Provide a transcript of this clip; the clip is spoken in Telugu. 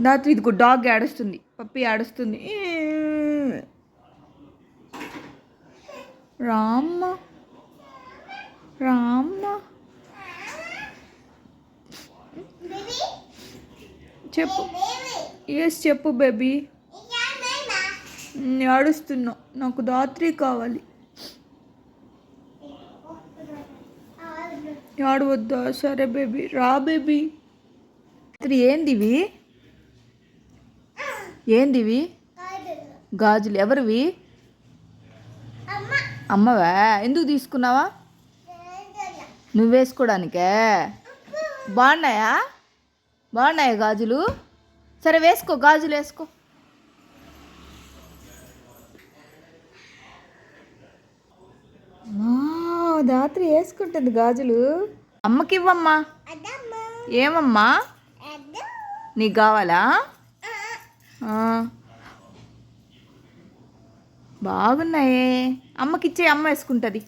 దాత్రి ఇదిగో డాగ్ ఏడుస్తుంది. పప్పి ఏడుస్తుంది. రామ్మ. రామ్మ. చెప్పు. ఎస్ చెప్పు బేబీ ఆడుస్తున్నా నాకు దాత్రి కావాలి. ఆడవద్దా సరే బేబీ రా బేబీ రాత్రి ఏందివి? ఏందివి గాజులు. ఎవరివి? అమ్మవా. ఎందుకు తీసుకున్నావా? నువ్వు వేసుకోవడానికే బాగున్నాయా? బాగున్నాయా గాజులు? సరే వేసుకో గాజులు వేసుకో. రాత్రి వేసుకుంటుంది గాజులు. అమ్మకి ఇవ్వమ్మా ఏమమ్మా? నీకు కావాలా. బాగున్నాయే. అమ్మకిచ్చే అమ్మ వేసుకుంటుంది.